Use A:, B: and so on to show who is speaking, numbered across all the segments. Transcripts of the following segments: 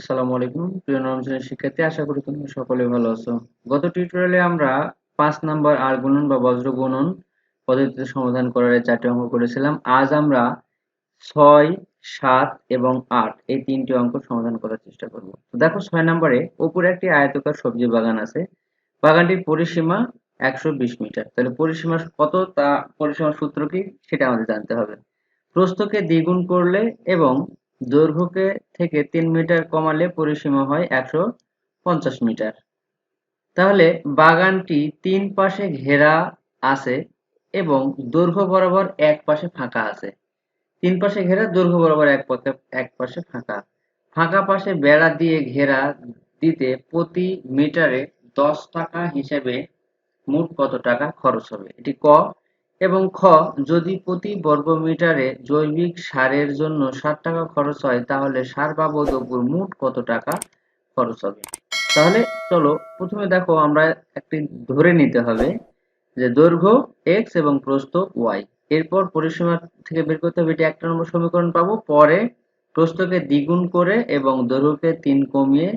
A: আসসালামু আলাইকুম প্রিয় নবম শিক্ষার্থী আশা করি তুমি সকলে ভালো আছো গত টিউটোরিয়ালে আমরা পাঁচ নম্বর আর গুণন বা বজ্র গুণন পদ্ধতিতে সমাধান করার চারটি অঙ্ক করেছিলাম আজ আমরা ছয় সাত এবং আট এই তিনটি অঙ্ক সমাধান করার চেষ্টা করব দেখো ছয় নম্বরে উপরে একটি আয়তকার সবজি বাগান আছে বাগানটির পরিসীমা একশো বিশ মিটার তাহলে পরিসীমা কত তা পরিসীমার সূত্র কি সেটা আমাদের জানতে হবে প্রস্থকে দ্বিগুণ করলে এবং দৈর্ঘ্যকে থেকে তিন মিটার কমালে পরিসীমা হয় একশো পঞ্চাশ মিটার তাহলে বাগানটি তিন পাশে ঘেরা আছে এবং দৈর্ঘ্য বরাবর এক পাশে ফাঁকা আছে তিন পাশে ঘেরা দৈর্ঘ্য বরাবর এক পথে এক পাশে ফাঁকা ফাঁকা পাশে বেড়া দিয়ে ঘেরা দিতে প্রতি মিটারে দশ টাকা হিসেবে মোট কত টাকা খরচ হবে এটি ক এবং খ যদি প্রতি মিটারে জৈবিক সারের জন্য ষাট টাকা খরচ হয় তাহলে সার বাবদ ওপর মোট কত টাকা খরচ হবে তাহলে চলো প্রথমে দেখো আমরা একটি ধরে নিতে হবে যে দৈর্ঘ্য এক্স এবং প্রস্থ ওয়াই এরপর পরিসীমা থেকে বের করতে হবে এটি একটা নম্বর সমীকরণ পাবো পরে প্রস্থকে দ্বিগুণ করে এবং দৈর্ঘ্যকে তিন কমিয়ে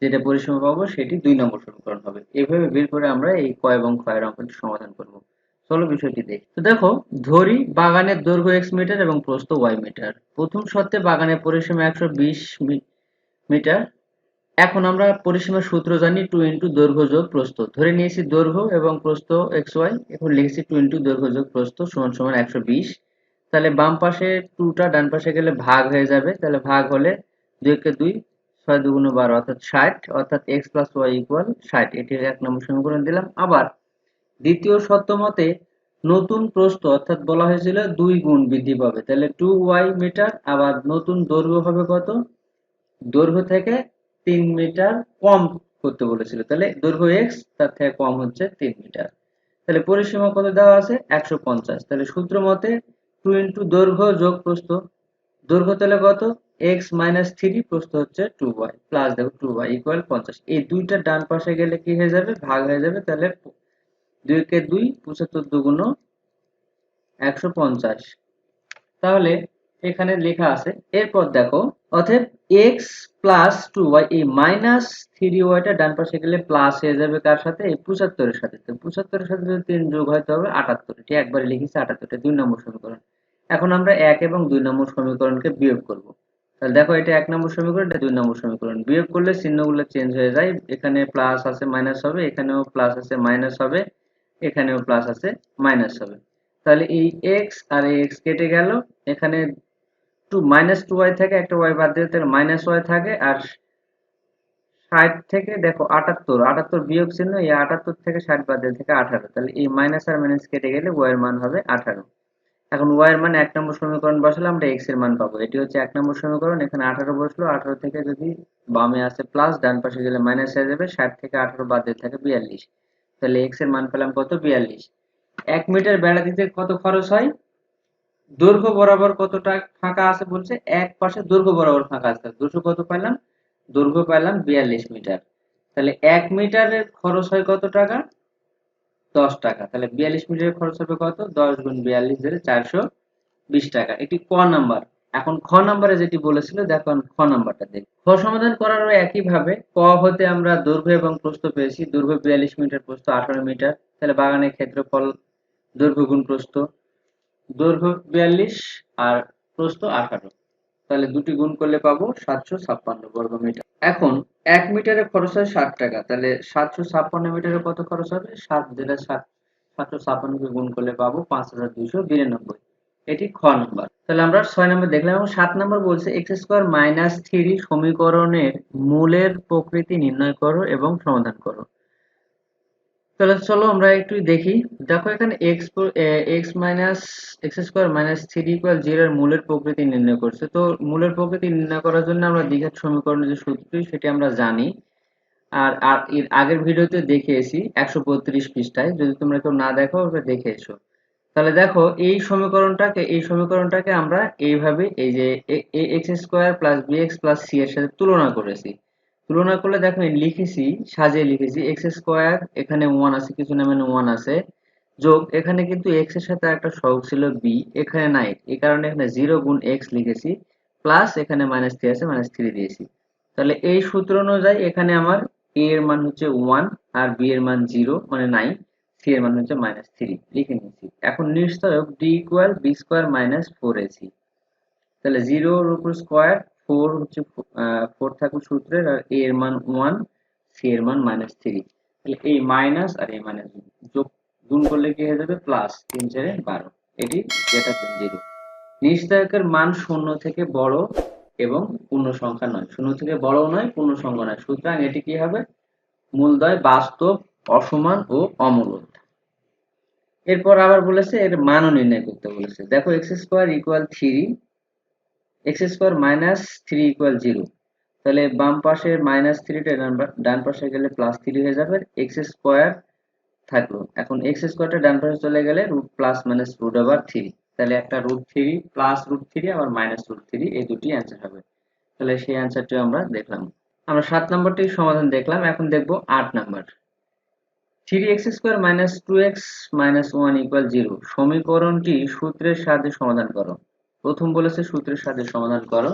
A: যেটা পরিসীমা পাবো সেটি দুই নম্বর সমীকরণ হবে এভাবে বের করে আমরা এই ক এবং ক্ষয়ের অঙ্কটি সমাধান করব চলো বিষয়টি দেখি তো দেখো ধরি বাগানের দৈর্ঘ্য এক্স মিটার এবং প্রস্থ ওয়াই মিটার প্রথম শর্তে বাগানের পরিসীমা একশো বিশ মিটার এখন আমরা পরিসীমার সূত্র জানি টু ইন্টু দৈর্ঘ্য যোগ প্রস্থ ধরে নিয়েছি দৈর্ঘ্য এবং প্রস্থ এক্স ওয়াই এখন লিখেছি টু ইন্টু দৈর্ঘ্য যোগ প্রস্থ সমান সমান একশো বিশ তাহলে বাম পাশে টুটা ডান পাশে গেলে ভাগ হয়ে যাবে তাহলে ভাগ হলে দুই কে দুই ছয় দুগুণ বারো অর্থাৎ ষাট অর্থাৎ এক্স প্লাস ওয়াই ইকুয়াল ষাট এটির এক নম্বর সমীকরণ দিলাম আবার দ্বিতীয় সত্য মতে নতুন প্রস্থ অর্থাৎ বলা হয়েছিল দুই গুণ বৃদ্ধি পাবে তাহলে টু ওয়াই মিটার আবার নতুন দৈর্ঘ্য হবে কত দৈর্ঘ্য থেকে তিন মিটার কম করতে বলেছিল তাহলে দৈর্ঘ্য এক্স তার থেকে কম হচ্ছে তিন মিটার তাহলে পরিসীমা কত দেওয়া আছে একশো পঞ্চাশ তাহলে সূত্র মতে টু ইন্টু দৈর্ঘ্য যোগ প্রস্থ দৈর্ঘ্য তাহলে কত এক্স মাইনাস থ্রি প্রস্থ হচ্ছে টু ওয়াই প্লাস দেখো টু ওয়াই ইকুয়াল পঞ্চাশ এই দুইটা ডান পাশে গেলে কি হয়ে যাবে ভাগ হয়ে যাবে তাহলে দুই কে দুই পঁচাত্তর দুগুণ একশো পঞ্চাশ তাহলে এখানে লেখা আছে এরপর দেখো অতএব এক্স প্লাস টু ওয়াই এই মাইনাস থ্রি ওয়াইটা ডান পাশে গেলে প্লাস হয়ে যাবে কার সাথে এই পঁচাত্তরের সাথে তো পঁচাত্তরের সাথে যদি তিন যোগ হয় তবে আটাত্তর এটি একবারে লিখেছে আটাত্তরটা দুই নম্বর সমীকরণ এখন আমরা এক এবং দুই নম্বর সমীকরণকে বিয়োগ করব তাহলে দেখো এটা এক নম্বর সমীকরণ এটা দুই নম্বর সমীকরণ বিয়োগ করলে চিহ্নগুলো চেঞ্জ হয়ে যায় এখানে প্লাস আছে মাইনাস হবে এখানেও প্লাস আছে মাইনাস হবে এখানেও প্লাস আছে মাইনাস হবে তাহলে এই এক্স আর এই এক্স কেটে গেল এখানে টু মাইনাস টু ওয়াই থাকে একটা ওয়াই বাদ দিলে তাহলে মাইনাস ওয়াই থাকে আর ষাট থেকে দেখো আটাত্তর আটাত্তর বিয়োগ চিহ্ন এই আটাত্তর থেকে ষাট বাদ দিলে থাকে আঠারো তাহলে এই মাইনাস আর মাইনাস কেটে গেলে ওয়াই এর মান হবে আঠারো এখন ওয়াই এর মান এক নম্বর সমীকরণ বসালে আমরা এক্স এর মান পাবো এটি হচ্ছে এক নম্বর সমীকরণ এখানে আঠারো বসলো আঠারো থেকে যদি বামে আসে প্লাস ডান পাশে গেলে মাইনাস হয়ে যাবে ষাট থেকে আঠারো বাদ দিলে থাকে বিয়াল্লিশ তাহলে এক্স এর মান পেলাম কত বিয়াল্লিশ এক মিটার বেড়া দিতে কত খরচ হয় দৈর্ঘ্য বরাবর কতটা ফাঁকা আছে বলছে এক পাশে দৈর্ঘ্য বরাবর ফাঁকা আছে দুশো কত পেলাম দৈর্ঘ্য পেলাম বিয়াল্লিশ মিটার তাহলে এক মিটারের খরচ হয় কত টাকা দশ টাকা তাহলে বিয়াল্লিশ মিটারের খরচ হবে কত দশ গুণ বিয়াল্লিশ ধরে চারশো বিশ টাকা এটি ক নাম্বার এখন খ নাম্বারে যেটি বলেছিল দেখো খ নাম্বারটা দেখি খ সমাধান একই একইভাবে ক হতে আমরা দৈর্ঘ্য এবং প্রস্থ পেয়েছি দৈর্ঘ্য বিয়াল্লিশ মিটার প্রস্থ আঠারো মিটার তাহলে বাগানের ক্ষেত্রফল দৈর্ঘ্য গুণ প্রস্থ দৈর্ঘ্য বিয়াল্লিশ আর প্রস্থ আঠারো তাহলে দুটি গুণ করলে পাবো সাতশো ছাপ্পান্ন বর্গ মিটার এখন এক মিটারে খরচ হয় ষাট টাকা তাহলে সাতশো ছাপ্পান্ন মিটারে কত খরচ হবে সাত যেটা সাত সাতশো ছাপ্পান্নকে গুণ করলে পাবো পাঁচ হাজার দুইশো বিরানব্বই এটি খ নম্বর তাহলে আমরা ছয় নম্বর দেখলাম এবং সাত নম্বর বলছে এক্স স্কোয়ার মাইনাস থ্রি সমীকরণের মূলের প্রকৃতি নির্ণয় করো এবং সমাধান করো তাহলে চলো আমরা একটু দেখি দেখো এখানে X X minus X square minus three equal জিরোর মূলের প্রকৃতি নির্ণয় করছে তো মূলের প্রকৃতি নির্ণয় করার জন্য আমরা দ্বিঘাত সমীকরণের যে সূত্রটি সেটি আমরা জানি আর আর এর আগের ভিডিওতে দেখে এসি একশো পঁয়ত্রিশ পৃষ্ঠায় যদি তোমরা কেউ না দেখো ওটা দেখে এসো তাহলে দেখো এই সমীকরণটাকে এই সমীকরণটাকে আমরা এইভাবে এই যে A X square plus B X plus C এর সাথে তুলনা করেছি তুলনা করলে দেখো লিখেছি সাজিয়ে লিখেছি এক্স স্কোয়ার এখানে ওয়ান আছে কিছু নামে মানে ওয়ান আছে যোগ এখানে কিন্তু এক্স এর সাথে একটা সহগ ছিল বি এখানে নাই এই কারণে এখানে জিরো গুণ এক্স লিখেছি প্লাস এখানে মাইনাস থ্রি আছে মাইনাস থ্রি দিয়েছি তাহলে এই সূত্র অনুযায়ী এখানে আমার এ এর মান হচ্ছে ওয়ান আর বি এর মান জিরো মানে নাই সি এর মান হচ্ছে মাইনাস থ্রি লিখে নিয়েছি এখন নিঃসহায়ক D equal B square minus four A C তাহলে জিরোর উপর স্কোয়ার ফোর হচ্ছে ফোর থাকুক সূত্রের আর এ এর মান ওয়ান সি এর মান মাইনাস থ্রি তাহলে এই মাইনাস আর এই মাইনাস যোগ গুণ করলে কি হয়ে যাবে প্লাস তিন চারে বারো এটি যেটা জিরো নিশ্চয়কের মান শূন্য থেকে বড় এবং পূর্ণ সংখ্যা নয় শূন্য থেকে বড় নয় পূর্ণ সংখ্যা নয় সুতরাং এটি কি হবে মূলদয় বাস্তব অসমান ও অমূলত এরপর আবার বলেছে এর মানও নির্ণয় করতে বলেছে দেখো X square equal three X square minus three equal zero তাহলে বাম পাশে মাইনাস থ্রিটা ডান পাশে গেলে প্লাস থ্রি হয়ে যাবে এক্স স্কোয়ার থাকলো এখন এক্স স্কোয়ারটা ডান পাশে চলে গেলে রুট প্লাস মাইনাস রুট আবার থ্রি তাহলে একটা root three plus root three আবার মাইনাস রুট থ্রি এই দুটি অ্যান্সার হবে তাহলে সেই অ্যান্সারটিও আমরা দেখলাম আমরা সাত নম্বরটি সমাধান দেখলাম এখন দেখবো আট number three X minus two X minus one equal zero সমীকরণটি সূত্রের সাহায্যে সমাধান করো প্রথম বলেছে সূত্রের সাথে সমাধান করো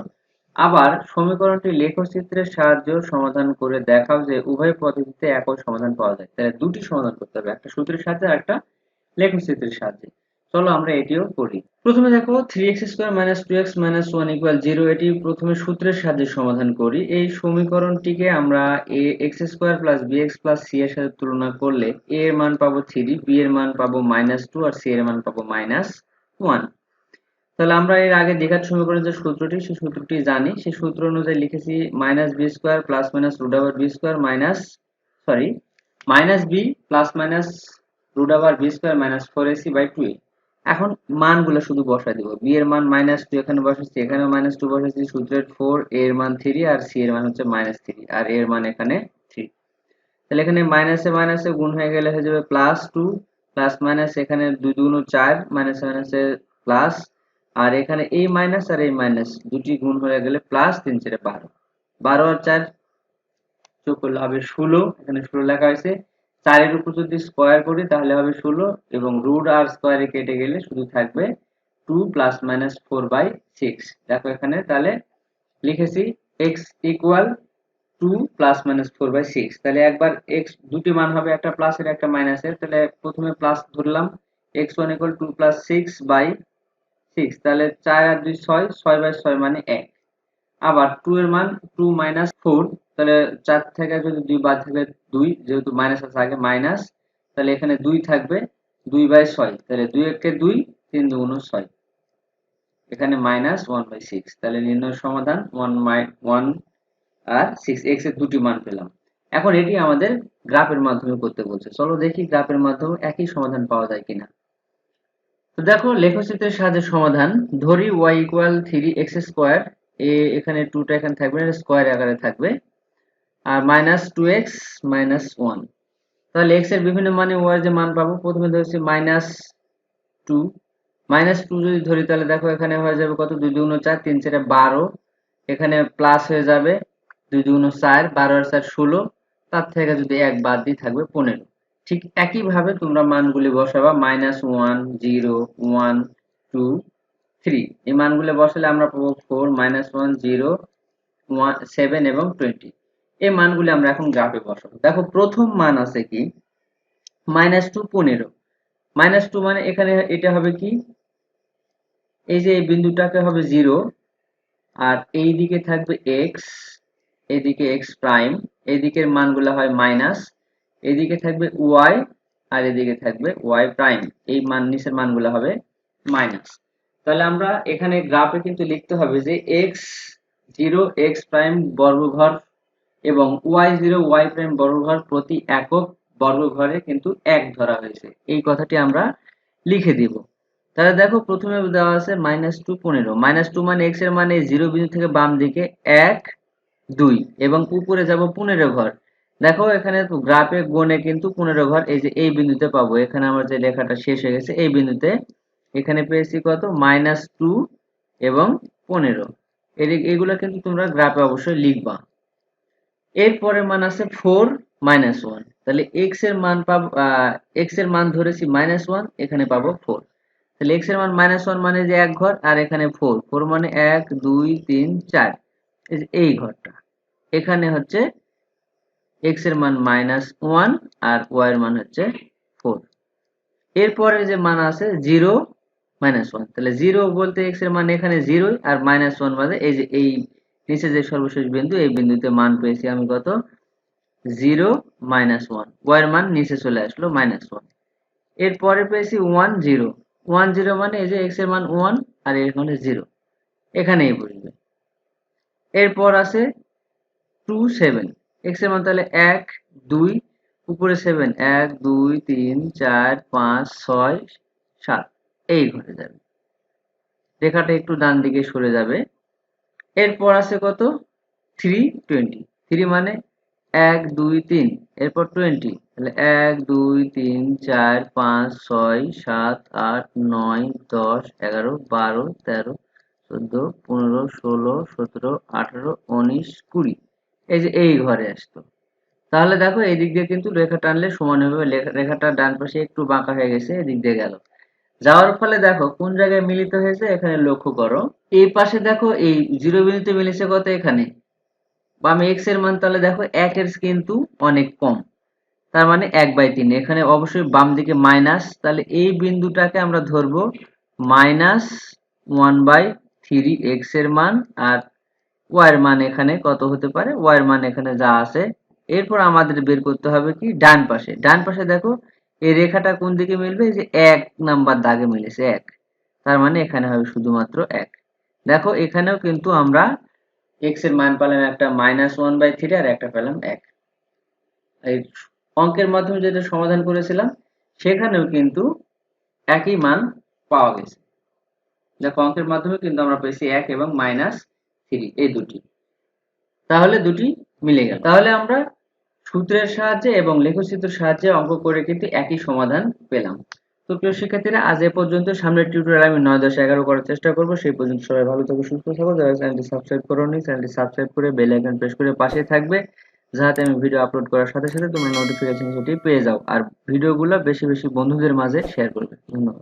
A: আবার সমীকরণটি লেখচিত্রের সাহায্যে সমাধান করে দেখাও যে উভয় পদ্ধতিতে একই সমাধান পাওয়া যায় তাহলে দুটি সমাধান করতে হবে একটা সূত্রের সাহায্যে আর একটা লেখচিত্রের সাহায্যে চলো আমরা এটিও করি প্রথমে দেখো three X square minus two X minus one equal zero এটি প্রথমে সূত্রের সাহায্যে সমাধান করি এই সমীকরণটিকে আমরা A X square plus B X plus C এর সাথে তুলনা করলে এ এর মান পাবো থ্রি বি এর মান পাবো মাইনাস টু আর সি এর মান পাবো মাইনাস ওয়ান তাহলে আমরা এর আগে দেখার সমীকরণের যে সূত্রটি সেই সূত্রটি জানি সেই সূত্র অনুযায়ী লিখেছি minus B square plus minus root আবার B square minus sorry minus B plus minus root আবার B square minus four A C by two A এখন মানগুলো শুধু বসাই দিব বি এর মান মাইনাস টু এখানে বসাচ্ছি এখানে মাইনাস টু বসাচ্ছি সূত্রের ফোর এর মান থ্রি আর সি এর মান হচ্ছে মাইনাস থ্রি আর এর মান এখানে থ্রি তাহলে এখানে মাইনাসে মাইনাসে গুণ হয়ে গেলে হয়ে যাবে প্লাস টু প্লাস মাইনাস এখানে দুই দুগুণ চার মাইনাসে মাইনাসে প্লাস আর এখানে এই মাইনাস আর এই মাইনাস দুটি গুণ হয়ে গেলে প্লাস তিন চারে বারো বারো আর চার চোখ করলে হবে ষোলো এখানে ষোলো লেখা হয়েছে চারের উপর যদি স্কোয়ার করি তাহলে হবে ষোলো এবং রুট আর স্কোয়ারে কেটে গেলে শুধু থাকবে two plus minus four by six দেখো এখানে তাহলে লিখেছি X equal two plus minus four by six তাহলে একবার এক্স দুটি মান হবে একটা প্লাসের একটা মাইনাসের তাহলে প্রথমে প্লাস ধরলাম X one equal two plus six by six তাহলে চার আর দুই ছয় ছয় বাই ছয় মানে এক আবার টু এর মান টু মাইনাস ফোর তাহলে চার থেকে যদি দুই বাদ থাকবে দুই যেহেতু মাইনাস আছে আগে মাইনাস তাহলে এখানে দুই থাকবে দুই বাই ছয় তাহলে দুই একে দুই তিন দু ছয় এখানে মাইনাস ওয়ান বাই সিক্স তাহলে নির্ণয় সমাধান ওয়ান মাই ওয়ান আর সিক্স এক্স এর দুটি মান পেলাম এখন এটি আমাদের গ্রাফের মাধ্যমে করতে বলছে চলো দেখি গ্রাফের মাধ্যমে একই সমাধান পাওয়া যায় কিনা তো দেখো লেখচিত্রের সাহায্যে সমাধান ধরি Y equal three X square এ এখানে টুটা এখানে থাকবে স্কোয়ার আকারে থাকবে আর minus two X minus one তাহলে এক্স এর বিভিন্ন মানে ওয়ার যে মান পাবো প্রথমে ধরছি মাইনাস টু মাইনাস টু যদি ধরি তাহলে দেখো এখানে হয়ে যাবে কত দুই দুগুণ চার তিন চারে বারো এখানে প্লাস হয়ে যাবে দুই দুগুণ চার বারো আর চার ষোলো তার থেকে যদি এক বাদ দিয়ে থাকবে পনেরো ঠিক একইভাবে তোমরা মানগুলি বসাবা minus one zero one two three এই মানগুলি বসালে আমরা পাবো four minus one zero one seven এবং টোয়েন্টি এই মানগুলি আমরা এখন গ্রাফে বসাবো দেখো প্রথম মান আছে কি মাইনাস টু পনেরো মাইনাস টু মানে এখানে এটা হবে কি এই যে এই বিন্দুটাকে হবে জিরো আর এই দিকে থাকবে এক্স এদিকে এক্স প্রাইম এদিকের মানগুলো হয় মাইনাস এদিকে থাকবে ওয়াই আর এদিকে থাকবে ওয়াই প্রাইম এই মান নিচের মানগুলো হবে মাইনাস তাহলে আমরা এখানে গ্রাফে কিন্তু লিখতে হবে যে এক্স জিরো এক্স প্রাইম বর্গঘর এবং ওয়াই জিরো ওয়াই প্রাইম বর্গঘর প্রতি একক বর্গঘরে কিন্তু এক ধরা হয়েছে এই কথাটি আমরা লিখে দিব তাহলে দেখো প্রথমে দেওয়া আছে মাইনাস টু পনেরো মাইনাস টু মানে এক্স এর মানে জিরো বিন্দু থেকে বাম দিকে এক দুই এবং উপরে যাব পনেরো ঘর দেখো এখানে গ্রাফে গোনে কিন্তু পনেরো ঘর এই যে এই বিন্দুতে পাবো এখানে আমার যে লেখাটা শেষ হয়ে গেছে এই বিন্দুতে এখানে পেয়েছি কত মাইনাস টু এবং পনেরো এগুলো কিন্তু তোমরা গ্রাফে অবশ্যই লিখবা এরপরে মান আছে ফোর মাইনাস ওয়ান তাহলে এক্স এর মান পাবো এক্স এর মান ধরেছি মাইনাস ওয়ান এখানে পাবো ফোর তাহলে এক্স এর মান মাইনাস ওয়ান মানে যে এক ঘর আর এখানে ফোর ফোর মানে এক দুই তিন চার এই ঘরটা এখানে হচ্ছে এক্স এর মান মাইনাস ওয়ান আর ওয়াই এর মান হচ্ছে ফোর এরপরে যে মান আছে জিরো মাইনাস ওয়ান তাহলে জিরো বলতে এক্স এর মান এখানে জিরোই আর মাইনাস ওয়ান মানে এই যে এই নিচে যে সর্বশেষ বিন্দু এই বিন্দুতে মান পেয়েছি আমি কত জিরো মাইনাস ওয়ান ওয়ার মান নিচে চলে আসলো মাইনাস ওয়ান এরপরে পেয়েছি ওয়ান জিরো ওয়ান জিরো মানে এই যে এক্স এর মান ওয়ান আর এর এখানে জিরো এখানেই বসবে এরপর আছে টু সেভেন এক্স এর মান তাহলে এক দুই উপরে সেভেন এক দুই তিন চার পাঁচ ছয় সাত এই ঘটে যাবে রেখাটা একটু ডান দিকে সরে যাবে এরপর আছে কত থ্রি টোয়েন্টি থ্রি মানে এক দুই তিন এরপর টোয়েন্টি তাহলে এক দুই তিন চার পাঁচ ছয় সাত আট নয় দশ এগারো বারো তেরো চোদ্দো পনেরো ষোলো সতেরো আঠেরো উনিশ কুড়ি এই যে এই ঘরে আসতো তাহলে দেখো এই দিক দিয়ে কিন্তু রেখা টানলে সমান হবে রেখাটা ডান পাশে একটু বাঁকা হয়ে গেছে এদিক দিয়ে গেল যাওয়ার ফলে দেখো কোন জায়গায় মিলিত হয়েছে এখানে লক্ষ্য করো এই পাশে দেখো এই জিরো বিন্দুতে মিলেছে কত এখানে বাম এক্স এর মান তাহলে দেখো এক এর কিন্তু অনেক কম তার মানে এক বাই তিন এখানে অবশ্যই বাম দিকে মাইনাস তাহলে এই বিন্দুটাকে আমরা ধরবো minus one by three x এর মান আর ওয়ার মান এখানে কত হতে পারে ওয়ার মান এখানে যা আছে এরপর আমাদের বের করতে হবে কি ডান পাশে ডান পাশে দেখো এই রেখাটা কোন দিকে মিলবে যে এক নাম্বার দাগে মিলেছে এক তার মানে এখানে হবে শুধুমাত্র এক দেখো এখানেও কিন্তু আমরা এক্স এর মান পেলাম একটা মাইনাস ওয়ান বাই থ্রি আর একটা পেলাম এক এই অঙ্কের মাধ্যমে যেটা সমাধান করেছিলাম সেখানেও কিন্তু একই মান পাওয়া গেছে দেখো অঙ্কের মাধ্যমে কিন্তু আমরা পেয়েছি এক এবং মাইনাস থ্রি এই দুটি তাহলে দুটি মিলে গেল তাহলে আমরা সূত্রের সাহায্যে এবং লেখচিত্রের সাহায্যে অঙ্ক করে কিন্তু একই সমাধান পেলাম তো প্রিয় শিক্ষার্থীরা আজ এ পর্যন্ত সামনের টিউটোরিয়াল আমি নয় দশ এগারো করার চেষ্টা করবো সেই পর্যন্ত সবাই ভালো থাকবে সুস্থ থাকো যারা চ্যানেলটি সাবস্ক্রাইব করোনি চ্যানেলটি সাবস্ক্রাইব করে বেল আইকন প্রেস করে পাশে থাকবে যাতে আমি ভিডিও আপলোড করার সাথে সাথে তোমরা নোটিফিকেশন সেটি পেয়ে যাও আর ভিডিওগুলো বেশি বেশি বন্ধুদের মাঝে শেয়ার করবে ধন্যবাদ